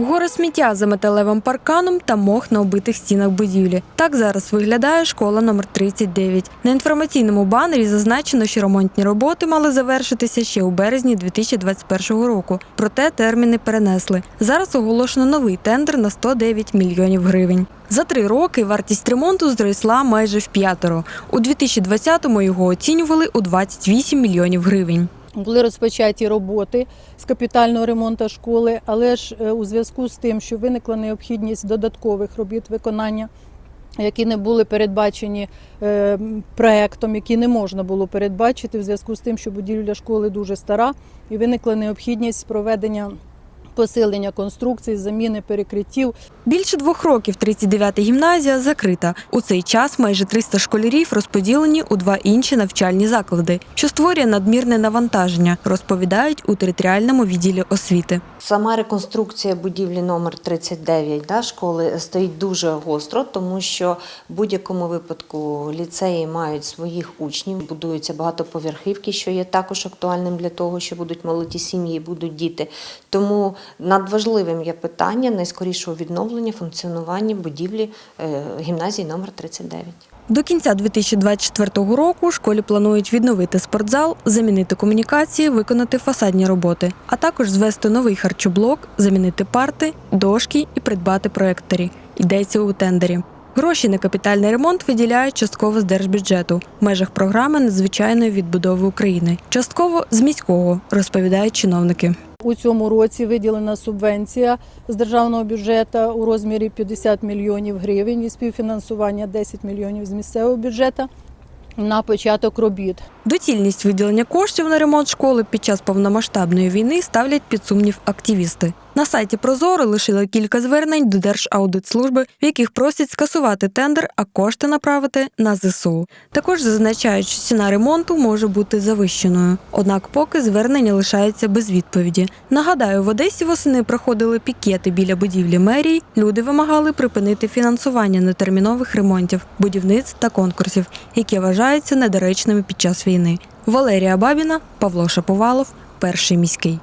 Гори сміття за металевим парканом та мох на оббитих стінах будівлі. Так зараз виглядає школа номер 39. На інформаційному банері зазначено, що ремонтні роботи мали завершитися ще у березні 2021 року. Проте терміни перенесли. Зараз оголошено новий тендер на 109 мільйонів гривень. За три роки вартість ремонту зросла майже в п'ятеро. У 2020-му його оцінювали у 28 мільйонів гривень. Були розпочаті роботи з капітального ремонту школи, але ж е, у зв'язку з тим, що виникла необхідність додаткових робіт виконання, які не були передбачені е, проектом, які не можна було передбачити, в зв'язку з тим, що будівля школи дуже стара, і виникла необхідність проведення посилення конструкцій, заміни перекриттів. Більше двох років 39-та гімназія закрита. У цей час майже 300 школярів розподілені у два інші навчальні заклади, що створює надмірне навантаження, розповідають у територіальному відділі освіти. Сама реконструкція будівлі номер 39 да, школи стоїть дуже гостро, тому що в будь-якому випадку ліцеї мають своїх учнів, будуються багатоповерхівки, що є також актуальним для того, що будуть молоді сім'ї, будуть діти. Тому надважливим є питання найскорішого відновлення функціонування будівлі е, гімназії номер 39. До кінця 2024 року школі планують відновити спортзал, замінити комунікації, виконати фасадні роботи, а також звести новий харчоблок, замінити парти, дошки і придбати проекторі. Йдеться у тендері. Гроші на капітальний ремонт виділяють частково з держбюджету в межах програми надзвичайної відбудови України, частково з міського, розповідають чиновники. У цьому році виділена субвенція з державного бюджету у розмірі 50 мільйонів гривень і співфінансування 10 мільйонів з місцевого бюджету на початок робіт. Доцільність виділення коштів на ремонт школи під час повномасштабної війни ставлять під сумнів активісти. На сайті Прозоро лишили кілька звернень до Держаудитслужби, в яких просять скасувати тендер, а кошти направити на ЗСУ. Також зазначають, що ціна ремонту може бути завищеною. Однак поки звернення лишається без відповіді. Нагадаю, в Одесі восени проходили пікети біля будівлі мерії. Люди вимагали припинити фінансування нетермінових ремонтів, будівництв та конкурсів, які вважаються недоречними під час війни. Валерія Бабіна, Павло Шаповалов, перший міський.